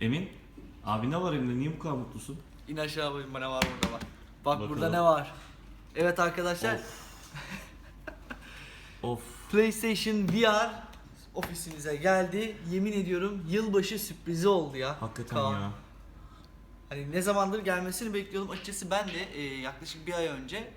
Emin? Abi ne var elinde? Niye bu kadar mutlusun? İn aşağı bakayım ne var burada bak. Bak Bakalım. burada ne var. Evet arkadaşlar Of. PlayStation VR ofisimize geldi. Yemin ediyorum yılbaşı sürprizi oldu ya. Hakikaten Kaan. ya. Hani ne zamandır gelmesini bekliyordum. Açıkçası ben de e, yaklaşık bir ay önce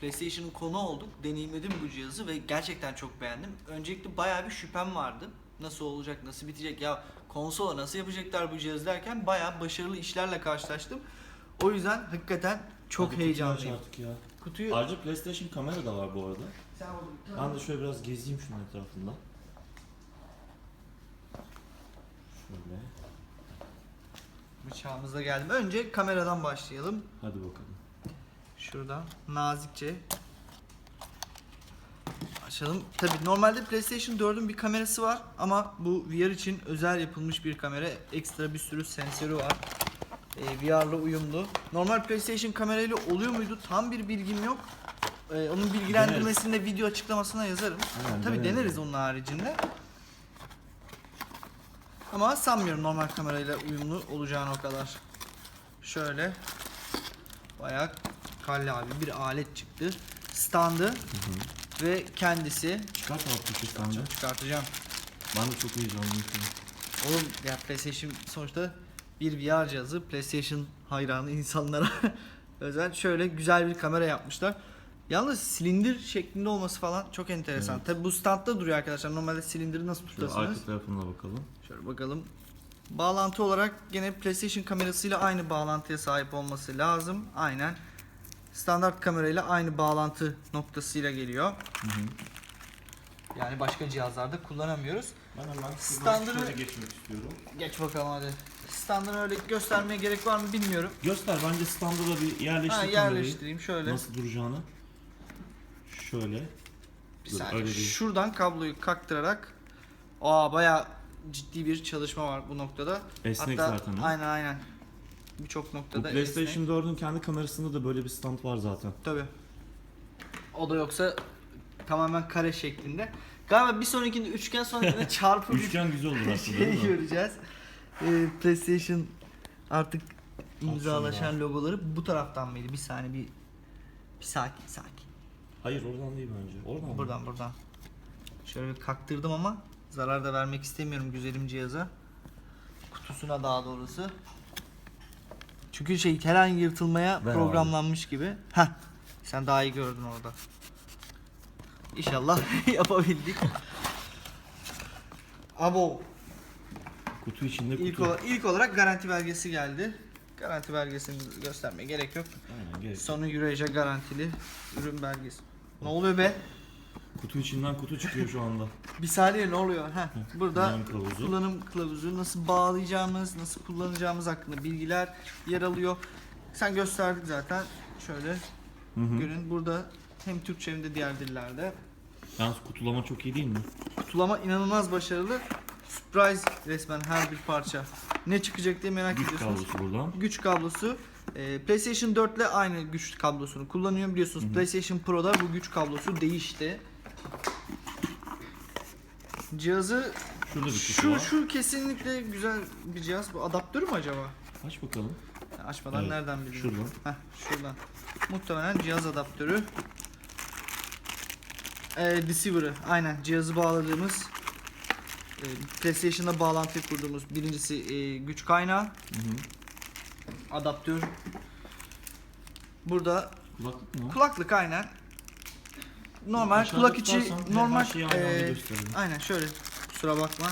PlayStation'ın konu olduk. Deneyimledim bu cihazı ve gerçekten çok beğendim. Öncelikle bayağı bir şüphem vardı. Nasıl olacak, nasıl bitecek ya konsola nasıl yapacaklar bu cihaz derken bayağı başarılı işlerle karşılaştım. O yüzden hakikaten çok Hadi heyecanlıyım. Artık ya. Kutuyu Ayrıca PlayStation kamera da var bu arada. sen Ben de şöyle biraz gezeyim şunun etrafında. Şöyle. bıçağımız da geldi. Önce kameradan başlayalım. Hadi bakalım. Şuradan nazikçe açalım. Tabi normalde PlayStation 4'ün bir kamerası var ama bu VR için özel yapılmış bir kamera. Ekstra bir sürü sensörü var. Ee, VR'la uyumlu. Normal PlayStation kamerayla oluyor muydu? Tam bir bilgim yok. Ee, onun bilgilendirmesini de video açıklamasına yazarım. Aynen, Tabi deneriz. deneriz onun haricinde. Ama sanmıyorum normal kamerayla uyumlu olacağını o kadar. Şöyle bayağı kalle abi bir alet çıktı. Standı ve kendisi Çıkart abi köşe sence. çıkartacağım. Ben de çok heyecanlıyım şu an. Oğlum ya PlayStation sonuçta bir VR cihazı PlayStation hayranı insanlara özel şöyle güzel bir kamera yapmışlar. Yalnız silindir şeklinde olması falan çok enteresan. Evet. Tabi bu standta duruyor arkadaşlar. Normalde silindiri nasıl Şöyle tutasınız? arka tarafına bakalım. Şöyle bakalım. Bağlantı olarak gene PlayStation kamerasıyla aynı bağlantıya sahip olması lazım. Aynen. Standart kamerayla aynı bağlantı noktasıyla geliyor. Hı hı. Yani başka cihazlarda kullanamıyoruz. Ben hemen Standını- geçmek istiyorum. Geç bakalım hadi. Standını öyle göstermeye gerek var mı bilmiyorum. Göster bence standa da bir yerleştir Ha, kamerayı. yerleştireyim şöyle. Nasıl duracağını. Şöyle. Bir Dur, saniye. Şuradan kabloyu kaktırarak Aa baya ciddi bir çalışma var bu noktada. Esnek Hatta zaten. aynen aynen. Birçok Bu noktada PlayStation esnek. 4'ün kendi kamerasında da böyle bir stand var zaten. Tabii. O da yoksa tamamen kare şeklinde. Galiba bir sonrakinde üçgen sonrakinde çarpı bir Üçgen güzel olur aslında şey değil mi? göreceğiz. Ee, PlayStation artık imzalaşan logoları bu taraftan mıydı? Bir saniye bir bir sakin sakin. Hayır oradan değil bence. Oradan mı? Buradan buradan. Şöyle bir kaktırdım ama zarar da vermek istemiyorum güzelim cihaza. Kutusuna daha doğrusu. Çünkü şey her an yırtılmaya Ver abi. programlanmış gibi. Heh. Sen daha iyi gördün orada. İnşallah yapabildik. Abo Kutu içinde kutu. ilk, ola- ilk olarak garanti belgesi geldi. Garanti belgesini göstermeye gerek yok. Aynen gerek. Sony Eurasia garantili ürün belgesi. Ne oluyor be? Kutu içinden kutu çıkıyor şu anda. Bir saniye ne oluyor? Heh, burada kullanım kılavuzu. kullanım kılavuzu, nasıl bağlayacağımız, nasıl kullanacağımız hakkında bilgiler yer alıyor. Sen gösterdik zaten. Şöyle Hı hı. görün. Burada hem Türkçe hem de diğer dillerde. Yalnız kutulama çok iyi değil mi? Kutulama inanılmaz başarılı. Surprise resmen her bir parça. Ne çıkacak diye merak Güç ediyorsunuz. kablosu buradan. Güç kablosu. Ee, PlayStation 4 ile aynı güç kablosunu kullanıyor biliyorsunuz. PlayStation Pro'da bu güç kablosu değişti. Cihazı Şurada bir kutu Şu var. şu kesinlikle güzel bir cihaz. Bu adaptörü mü acaba? Aç bakalım. Ya Açmadan Evet, nereden bileyim? şuradan. Heh, şuradan. Muhtemelen cihaz adaptörü. Ee, receiver'ı. Aynen cihazı bağladığımız e, PlayStation'da bağlantı kurduğumuz birincisi e, güç kaynağı, Hı hı. adaptör. Burada Kulaklık mı? kulaklık aynen. Normal Aşağıda kulak içi tutarsan her normal şeyi aynı anda gösterelim. aynen şöyle kusura bakma.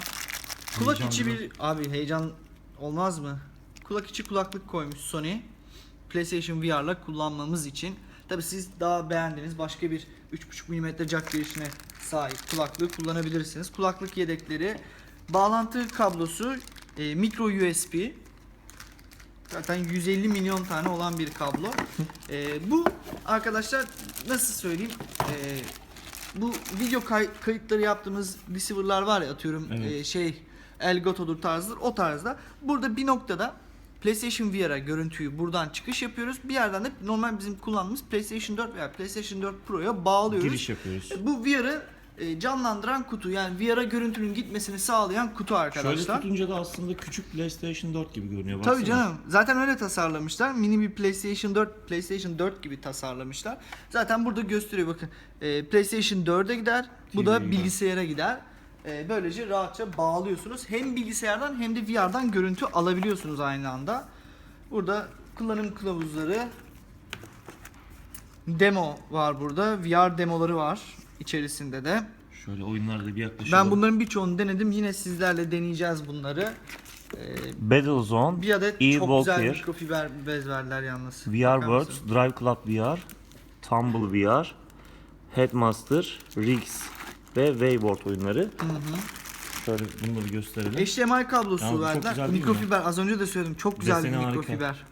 Kulak Heyecan içi bir abi heyecan olmaz mı? Kulak içi kulaklık koymuş Sony. PlayStation VR'la kullanmamız için. Tabi siz daha beğendiğiniz başka bir 3.5 mm jack girişine sahip kulaklığı kullanabilirsiniz. Kulaklık yedekleri, bağlantı kablosu, e, micro USB. Zaten 150 milyon tane olan bir kablo. E, bu arkadaşlar nasıl söyleyeyim? E, bu video kay- kayıtları yaptığımız receiver'lar var ya atıyorum Evet. e, şey Elgato'dur tarzıdır o tarzda. Burada bir noktada PlayStation VR'a görüntüyü buradan çıkış yapıyoruz. Bir yerden de normal bizim kullandığımız PlayStation 4 veya PlayStation 4 Pro'ya bağlıyoruz. Giriş yapıyoruz. Bu VR'ı e, canlandıran kutu. Yani VR'a görüntünün gitmesini sağlayan kutu Şöyle arkadaşlar. tutunca da aslında küçük PlayStation 4 gibi görünüyor. Tabii baksana. canım. Zaten öyle tasarlamışlar. Mini bir PlayStation 4, PlayStation 4 gibi tasarlamışlar. Zaten burada gösteriyor bakın. E, PlayStation 4'e gider. Bu da bilgisayara gider. E, böylece rahatça bağlıyorsunuz. Hem bilgisayardan hem de VR'dan görüntü alabiliyorsunuz aynı anda. Burada kullanım kılavuzları demo var burada. VR demoları var içerisinde de. Şöyle oyunlarda bir yaklaşalım. Ben bunların birçoğunu denedim. Yine sizlerle deneyeceğiz bunları. Ee, Battlezone, bir adet çok güzel mikrofiber bez verdiler yalnız. VR Bakar World, mısın? Drive Club VR, Tumble VR, Headmaster, Rigs ve Wayboard oyunları. Hı hı. Şöyle bunu da bir gösterelim. HDMI kablosu Yalnız çok verdiler. güzel değil mi? Mikrofiber az önce de söyledim. Çok güzel Deseni bir harika. mikrofiber.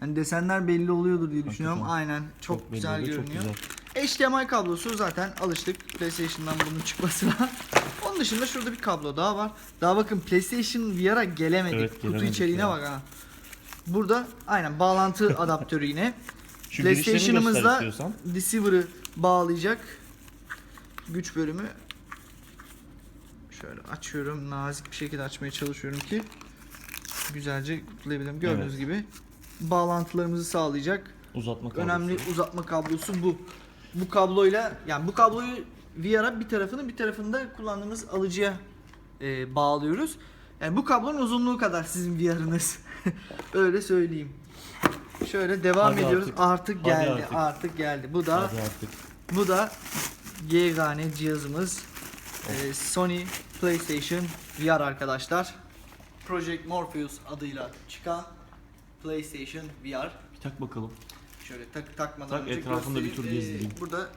Hani desenler belli oluyordur diye düşünüyorum. Hakikaten. Aynen. Çok, belli güzel oluyor, çok görünüyor. güzel. HDMI kablosu zaten alıştık PlayStation'dan bunun çıkmasına. Onun dışında şurada bir kablo daha var. Daha bakın PlayStation VR'a gelemedik. Evet, Kutu gelemedik içeriğine ya. bak ha. Burada aynen bağlantı adaptörü yine. Şu istiyorsan. receiver'ı bağlayacak güç bölümü. Şöyle açıyorum. Nazik bir şekilde açmaya çalışıyorum ki güzelce kutlayabilirim. Gördüğünüz Evet. gibi bağlantılarımızı sağlayacak Uzatma kablosu. önemli uzatma kablosu bu. Bu kabloyla yani bu kabloyu VR'a bir tarafını bir tarafını da kullandığımız alıcıya e, bağlıyoruz. Yani bu kablonun uzunluğu kadar sizin VR'ınız. Öyle söyleyeyim. Şöyle devam Hadi ediyoruz. artık. Artık, Hadi geldi. artık. Artık. geldi. Bu da Hadi artık. bu da yegane cihazımız. E, Sony PlayStation VR arkadaşlar. Project Morpheus adıyla çıkan PlayStation VR. Bir tak bakalım. Şöyle tak takmadan Tak, önce etrafında bir tur gezdireyim. Ee, burada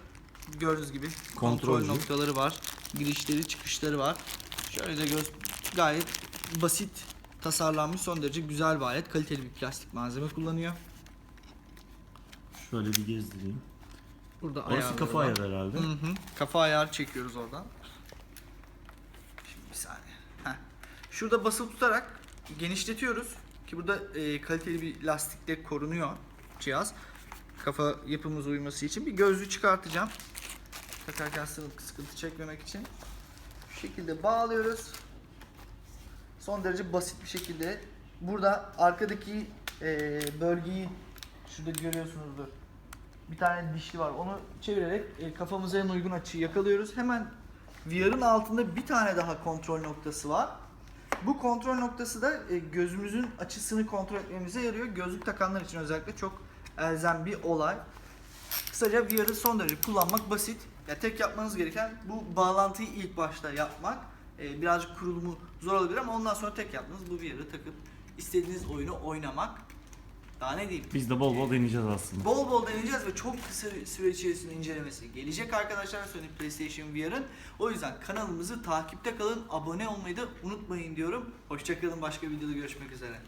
gördüğünüz gibi kontrol Kontrolcü. noktaları var. Girişleri, çıkışları var. Şöyle de göz gayet basit tasarlanmış son derece güzel bir alet. Kaliteli bir plastik malzeme kullanıyor. Şöyle bir gezdireyim. Burada Orası kafa var. ayarı herhalde. Hı hı. Kafa ayarı çekiyoruz oradan. Şimdi bir saniye. Heh. Şurada basılı tutarak genişletiyoruz ki burada e, kaliteli bir lastikle korunuyor cihaz. Kafa yapımız uyması için bir gözlüğü çıkartacağım. Takarken sıkıntı, çekmemek için. Şu şekilde bağlıyoruz. Son derece basit bir şekilde. Burada arkadaki e, bölgeyi şurada görüyorsunuzdur bir tane dişli var. Onu çevirerek e, kafamıza en uygun açıyı yakalıyoruz. Hemen VR'ın altında bir tane daha kontrol noktası var. Bu kontrol noktası da e, gözümüzün açısını kontrol etmemize yarıyor. Gözlük takanlar için özellikle çok elzem bir olay. Kısaca VR'ı son derece kullanmak basit. Ya tek yapmanız gereken bu bağlantıyı ilk başta yapmak. E, birazcık kurulumu zor olabilir ama ondan sonra tek yaptığınız bu VR'ı takıp istediğiniz oyunu oynamak. Daha ne diyeyim? Biz de bol bol deneyeceğiz aslında. Bol bol deneyeceğiz ve çok kısa süre içerisinde incelemesi gelecek arkadaşlar Sony PlayStation VR'ın. O yüzden kanalımızı takipte kalın, abone olmayı da unutmayın diyorum. Hoşçakalın başka videoda görüşmek üzere.